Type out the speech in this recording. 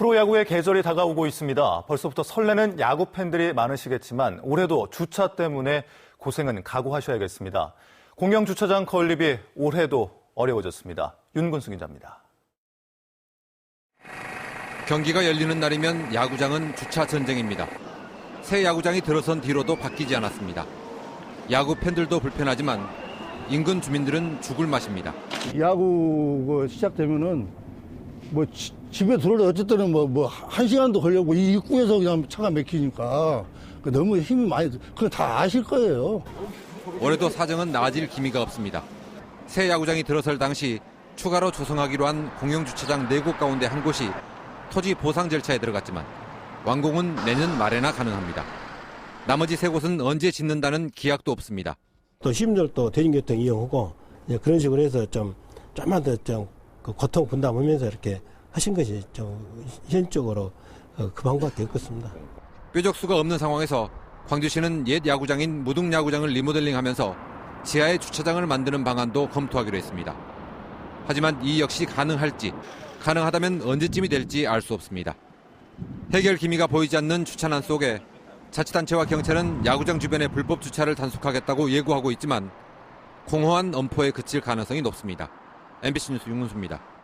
프로야구의 계절이 다가오고 있습니다. 벌써부터 설레는 야구 팬들이 많으시겠지만 올해도 주차 때문에 고생은 각오하셔야겠습니다. 공영 주차장 건립이 올해도 어려워졌습니다. 윤근수 기자입니다. 경기가 열리는 날이면 야구장은 주차 전쟁입니다. 새 야구장이 들어선 뒤로도 바뀌지 않았습니다. 야구 팬들도 불편하지만 인근 주민들은 죽을 맛입니다. 야구 시작되면은 뭐 지- 집에 들어올 어쨌든 뭐 뭐 한 시간도 걸려고 이 입구에서 그냥 차가 막히니까 그 너무 힘이 많이 들- 그건 다 아실 거예요. 올해도 사정은 나아질 기미가 없습니다. 새 야구장이 들어설 당시 추가로 조성하기로 한 공영 주차장 4곳 가운데 한 곳이 토지 보상 절차에 들어갔지만 완공은 내년 말에나 가능합니다. 나머지 세 곳은 언제 짓는다는 기약도 없습니다. 또 시민들도 대중교통 이용하고 이제 그런 식으로 해서 좀 좀만 더좀 그 고통 분담하면서 이렇게 하신 것이 좀 현적으로 어, 그 방법밖에 없겠습니다. 뾰족수가 없는 상황에서 광주시는 옛 야구장인 무등 야구장을 리모델링하면서 지하에 주차장을 만드는 방안도 검토하기로 했습니다. 하지만 이 역시 가능할지, 가능하다면 언제쯤이 될지 알 수 없습니다. 해결 기미가 보이지 않는 주차난 속에 자치단체와 경찰은 야구장 주변의 불법 주차를 단속하겠다고 예고하고 있지만 공허한 엄포에 그칠 가능성이 높습니다. MBC 뉴스 윤문수입니다.